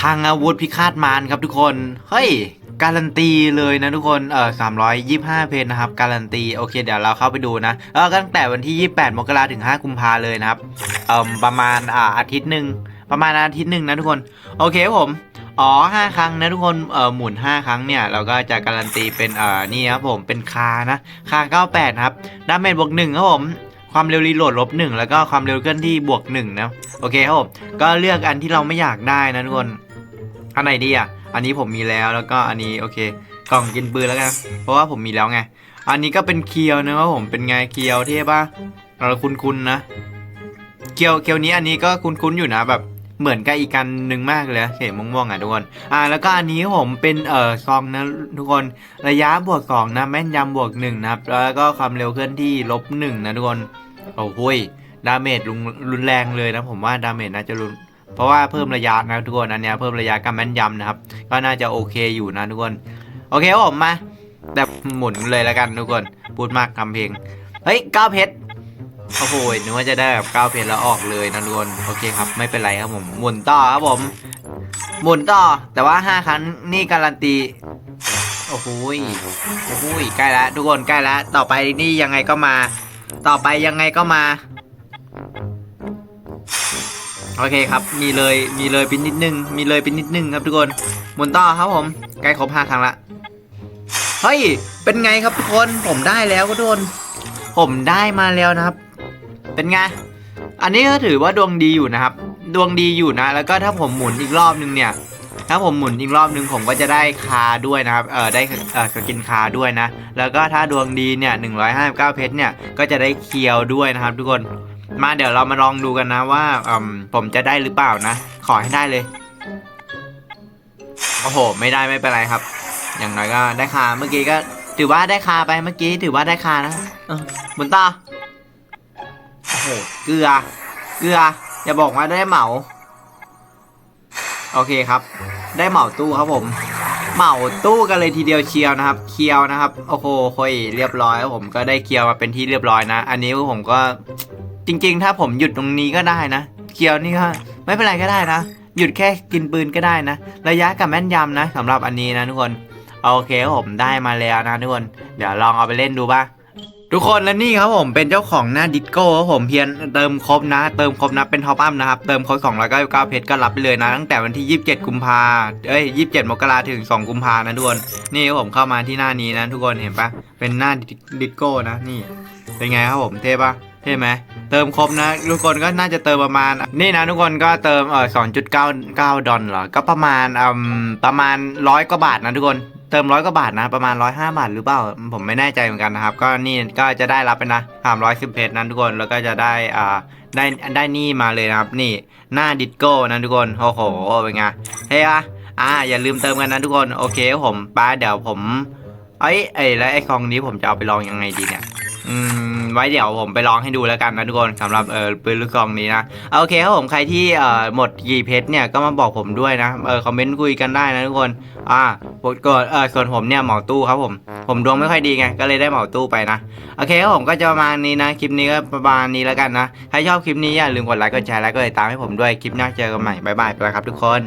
คลังอาวุธพิฆาตมารครับทุกคน เฮ้ย การันตีเลยนะทุกคน เออ325เพนนะครับ การันตี โอเค เดี๋ยวเราเข้าไปดูนะ เออตั้งแต่วันที่ 28 มกราถึง 5 กุมภาเลยนะครับ เอ่อ ประมาณ อ่า อาทิตย์หนึ่ง ประมาณอาทิตย์หนึ่งนะทุกคน โอเคครับผม อ๋อห้าครั้งนะทุกคน เอ่อ หมุน 5 ครั้งเนี่ย เราก็จะการันตีเป็น เอ่อ นี่ครับผม เป็นคา นะ คา 98นะครับ ดาเมจบวก1ครับผมความเร็วรีโหลดลบหนึ่งแล้วก็ความเร็วเคลื่อนที่บวกหนึ่งนะ โอเคครับผมก็เลือกอันที่เราไม่อยากได้นะทุกคน อันไหนดีอะ อันนี้ผมมีแล้วแล้วก็อันนี้โอเค กล่องกินปืนแล้วกัน เพราะว่าผมมีแล้วไง อันนี้ก็เป็นเคียวนะครับผมเป็นไงเคียวเท่ปะเราคุ้นๆนะ เคียวเคียวนี้อันนี้ก็คุ้นๆอยู่นะแบบเหมือนกับอีกกันหนึ่งมากเลยเห็นม่วงๆอะทุกคน อ่า แล้วก็อันนี้ผมเป็นเอ่อซองนะทุกคน ระยะบวกสองนะ แม่นยำบวกหนึ่งนะครับ แล้วก็ความเร็วเคลื่อนที่ลบหนึ่งนะทุกคน โอ้โหดาเมจรุนรุนแรงเลยนะผมว่าดาเมจน่าจะรุน เพราะว่าเพิ่มระยะนะทุกคนอันเนี้ยเพิ่มระยะกับแม่นยำนะครับ ก็น่าจะโอเคอยู่นะทุกคน โอเคครับผมมาแต่หมุนเลยแล้วกันทุกคน พูดมากทำเพลง เฮ้ยเก้าเพชรโอ้โหนึกว่าจะได้แบบเก้าเพชรแล้วออกเลยนะทุกคน โอเคครับ ไม่เป็นไรครับผม หมุนต่อครับผม หมุนต่อ แต่ว่าห้าครั้งนี่การันตี โอ้โหโอ้โหใกล้แล้วทุกคนใกล้แล้ว ต่อไปนี่ยังไงก็มา ต่อไปยังไงก็มา โอเคครับ มีเลย มีเลยเป็นนิดนึง มีเลยเป็นนิดนึงครับทุกคนหมุนต่อครับผมใกล้ครบห้าครั้งละ เฮ้ย เป็นไงครับทุกคน ผมได้แล้วก็โดนผมได้มาแล้วนะครับ เป็นไง อันนี้ก็ถือว่าดวงดีอยู่นะครับ ดวงดีอยู่นะ แล้วก็ถ้าผมหมุนอีกรอบนึงเนี่ย ถ้าผมหมุนอีกรอบนึงผมก็จะได้คาด้วยนะครับ เออได้ เออกินคาด้วยนะ แล้วก็ถ้าดวงดีเนี่ย159เพชรเนี่ย ก็จะได้เคียวด้วยนะครับ ทุกคน มาเดี๋ยวเรามาลองดูกันนะว่าอมผมจะได้หรือเปล่านะ ขอให้ได้เลย โอ้โห ไม่ได้ไม่เป็นไรครับ อย่างน้อยก็ได้คาเมื่อกี้ก็ ถือว่าได้คาไปเมื่อกี้ถือว่าได้คานะเออหมุนต่อโอ้โหเกลือ เกลือ อย่าบอกว่าได้เหมา โอเคครับ ได้เหมาตู้ครับผมเหมาตู้กันเลยทีเดียวเชียวนะครับ เคียวนะครับ โอ้โหคอยเรียบร้อยครับผมก็ได้เคียวมาเป็นที่เรียบร้อยนะ อันนี้ผมก็ จริง ๆ ถ้าผมหยุดตรงนี้ก็ได้นะเคียวนี่ก็ไม่เป็นไรก็ได้นะ หยุดแค่กินปืนก็ได้นะ ระยะกับแม่นยำนะสำหรับอันนี้นะทุกคนโอเคครับผมได้มาแล้วนะทุกคน เดี๋ยวลองเอาไปเล่นดูป่ะทุกคนและนี่ครับผมเป็นเจ้าของหน้าดิสโก้ครับผมเพียงเติมครบนะ เติมครบนะเป็นท็อปอัพนะครับ เติมครบ299เพชรก็รับไปเลยนะ ตั้งแต่วันที่ 27 กุมภาเอ้ย 27 มกราถึง 2 กุมภานะทุกคนนี่ครับผมเข้ามาที่หน้านี้นะ ทุกคนเห็นปะเป็นหน้าดิสโก้นะนี่เป็นไงครับผมเท่ปะ เท่ไหมเติมครบนะ ทุกคนก็น่าจะเติมประมาณ นี่นะทุกคนก็เติมเออ2.99ดอลลาร์ก็ประมาณอืมประมาณร้อยกว่าบาทนะทุกคนเติมร้อยกว่าบาทนะ ประมาณร้อยห้าบาทหรือเปล่า ผมไม่แน่ใจเหมือนกันนะครับ ก็นี่ก็จะได้รับไปนะสามร้อยสิบเพชรนะทุกคนแล้วก็จะได้อ่าได้ได้นี่มาเลยนะครับ นี่หน้าดิสโก้นะทุกคนโอ้โหเป็นไงเฮ้ยอะอ่าอย่าลืมเติมกันนะทุกคนโอเคผมป้าเดี๋ยวผมเอ้ยเอ้แล้วไอ้คลองนี้ผมจะเอาไปลองยังไงดีเนี่ย อืมไว้เดี๋ยวผมไปลองให้ดูแล้วกันนะทุกคนสำหรับเออปืนลูกซองนี้นะโอเคครับผมใครที่เอ่อหมดกี่เพชรเนี่ยก็มาบอกผมด้วยนะเออคอมเมนต์คุยกันได้นะทุกคนอ่ากดกดเออส่วนผมเนี่ยเหมาตู้ครับผม ผมดวงไม่ค่อยดีไงก็เลยได้เหมาตู้ไปนะโอเคครับผมก็จะประมาณนี้นะคลิปนี้ก็ประมาณนี้แล้วกันนะใครชอบคลิปนี้อย่าลืมกดไลค์กดแชร์แล้วก็ติดตามให้ผมด้วยคลิปหน้าเจอกันใหม่บ๊ายบายไปแล้วครับทุกคน